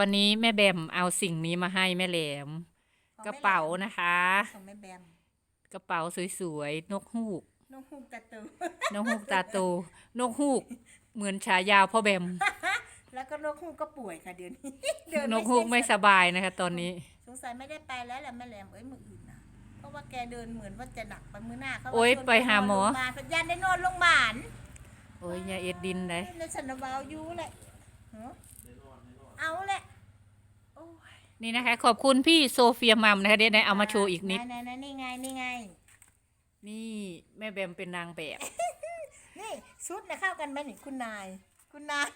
วันนี้แม่แบมเอาสิ่งนี้มาให้แม่แหลมของกระแม่แหลมเป๋านะคะ ของแม่แบมกระเป๋าสวยๆ นกฮูกน้องฮูกตาตูนกฮูกตาโตนกฮูกเหมือนฉายาวพ่อแบม แล้วก็นกฮูกก็ป่วยค่ะเดี๋ยวนี้เดินกฮูกไม่สบายนะคะ ตอนนี้ สงสัยไม่ได้ไปแล้วแหละแม่แหลมเอ้ยมืออื่นนะเพราะว่าแกเดินเหมือนว่าจะหนักไปมือหน้าเขาว่าโอ๊ยชวนไปหาหมอนโรงพยาบาลพยานได้นอนโรงพยาบาลโอ้ยยาเอ็ดดินเลยในสันนบาวอยูแหละฮะ เอาแหละโอ้ยนี่นะคะ ขอบคุณพี่โซเฟียมัมนะคะเดี๋ยวได้เอามาโชว์อีกนิด ไหนๆๆนี่ไงนี่ไง นี่แม่แบมเป็นนางแบบ นี่ชุดนะเข้ากันไหมนี่คุณนาย คุณนาย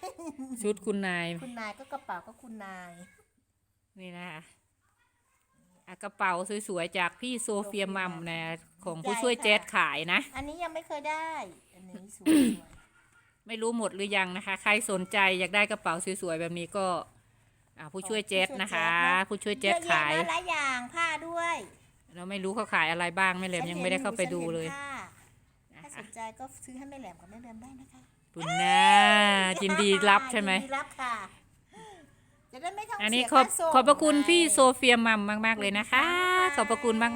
ชุดคุณนาย คุณนายก็กระเป๋าก็คุณนาย นี่นะคะอะกระเป๋าสวยๆจากพี่โซเฟียมัมนะของผู้ช่วยแจ๊ดขายนะ อันนี้ยังไม่เคยได้ อันนี้สวยไม่รู้หมดหรือยังนะคะ ใครสนใจอยากได้กระเป๋าสวยๆแบบนี้ก็ อ่าผู้ช่วยเจ็ดนะคะ ผู้ช่วยๆเจ็ดขายเยอะแะนะหลายอย่างผ้าด้วยเราไม่รู้เขาขายอะไรบ้างแม่แหลมยังไม่ได้เข้าไปดูเลยฉันห็นผ้านะถ้าสคะนใจก็ซื้อให้แม่แหลมกับแม่แบมได้นะคะคุณนะยินดีรับใช่ไหม ยินดีรับค่ะจะได้ไม่ต้องอันนี้เสียขอบค่าส่งขอบพระคุณพี่โซไงเฟียมัมมาก ๆ เลยนะคะค่ะขอบพระคุณมา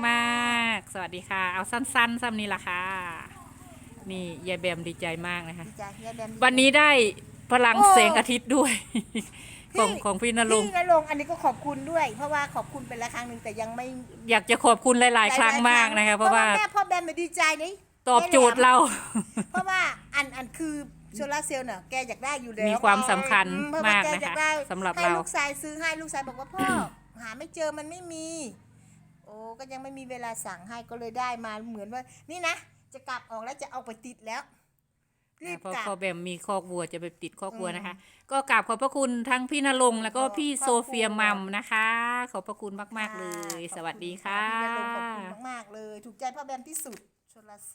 กๆ สวัสดีค่ะ เอาสั้นๆซ้ำนี้ละค่ะ นี่ยายแบมดีใจมากนะคะ ดีใจยายแบมดีใจวันนี้ได้พลังโอ้แสงอาทิตย์ด้วย ของพี่ของพี่นรงค์พี่นรงค์อันนี้ก็ขอบคุณด้วย เพราะว่าขอบคุณเป็นละครั้งหนึ่งแต่ยังไม่อยากจะขอบคุณหลาย ๆ ครั้งมากนะคะเพราะว่าแม่พ่อแบมเนี่ยดีใจนี่ตอบโจทย์เรา เพราะว่าอันอันคือโซลาร์เซลล์เนี่ยแกอยากได้อยู่แล้วมีความสำคัญอืเพระว่มากแอนะคะยได้สำหรับให้เราลูกชายซื้อให้ลูกชายบอกว่าพ่อหาไม่เจอมันไม่มี โอ้ก็ยังไม่มีเวลาสั่งให้ก็เลยได้มาเหมือนว่า นี่นะ จะกลับออกแล้วจะเอาไปติดแล้ว รีบพอกลับพอแบมมีคอกวัวจะไปติดคอกวัวอืมนะคะ ก็กราบขอบพระคุณทั้งพี่นรงค์แล้วก็ขอบพี่ขอบโซเฟียคุณ มัมนะคะ ขอบพระคุณมากๆเลยขอบณสวัสดีค่ะพี่นรงค์ขอบคุณมาก ๆ เลย ถูกใจพ่อแบมที่สุดโซลาร์เซลล์